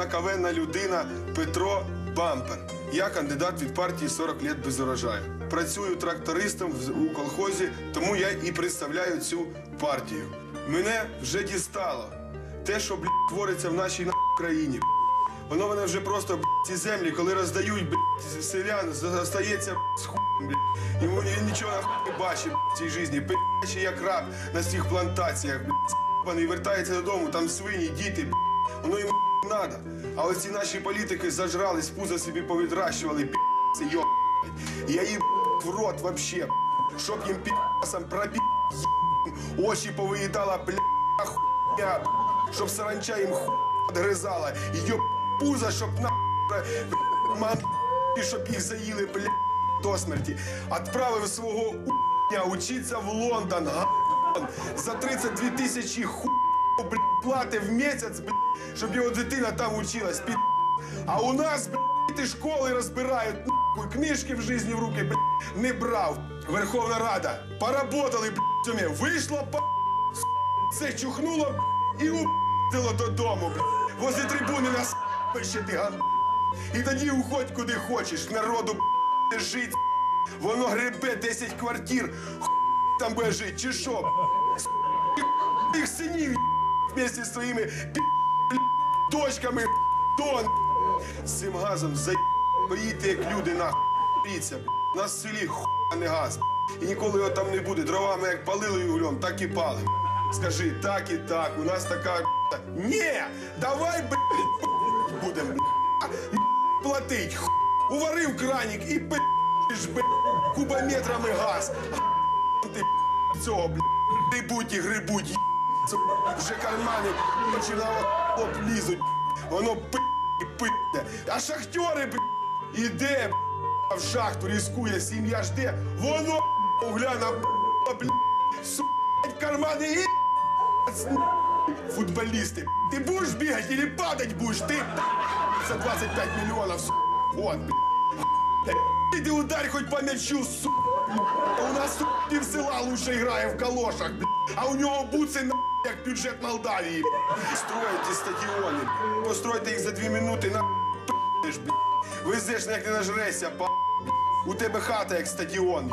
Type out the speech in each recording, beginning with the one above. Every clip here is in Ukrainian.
однаковенна людина Петро Бампер. Я кандидат від партії 40 лет без урожаю. Працюю трактористом у колхозі, тому я і представляю цю партію. Мене вже дістало. Те, що блядь, твориться в нашій на- країні. Воно мене вже просто блядь, ці землі, коли роздають блядь, селян, застається з блядь. Йому він нічого нахуй не бачить в цій житті. Пи***ще як раб на цих плантаціях, блядь. З***аний, вертається додому, там свині, діти, блядь. Воно йому надо. А оці наші політики зажрались, пузо собі повідращували, пі***ці, йо. Я їм в рот вообще, щоб їм пі***сам пробі... очі повиїдала, блядь, хуйня, щоб саранча їм хуй відгризала. І йо пузо, щоб на мам, щоб їх заїли, блядь, до смерті. Отправив свого уня учиться в Лондон, га***, за 32 тисячі хуй, плати в місяць, щоб його дитина там училась, під... А у нас, діти школи розбирають, нахуй, книжки в житті в руки, не брав. Верховна Рада, поработали, вийшло, по... це чухнуло і упило додому. Возле трибуни нас ще ти ган. І тоді уходь куди хочеш, народу блядь, жить. Воно гребе 10 квартир, там буде жити, чи що? Їх синів вместе своїми блядь, дочками тон. З цим газом за як люди нахуй. Ріться. У нас в селі хуй, а не газ. І ніколи його там не буде. Дровами як палили і так і пали. Скажи, так і так, у нас така. Ні! Давай, блядь, будем, платить. Уварив кранік і пиш, блядь, кубометрами газ. Ти цього, блядь, грибуть і грибуть. Це вже кармани починало облізуть. Воно пи пи. А шахтери, блядь, іде в шахту рискує, сім'я жде. Воно угляна суть кармани і футболісти. Ти будеш бігати или падать будеш? Ти за 25 мільйонів, су. Вот, блядь. Іди ударь хоть по м'ячу, су. У нас су, пів села лучше грає в калошах, блядь. а у нього буци на як бюджет Молдавії. Строїте стадіони. Постройте їх за дві минути на блядь. Везеш, як не нажрешся, па. У тебе хата як стадіон.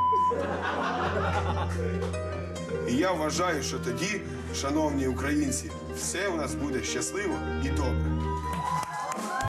І я вважаю, що тоді, шановні українці, все у нас буде щасливо і добре.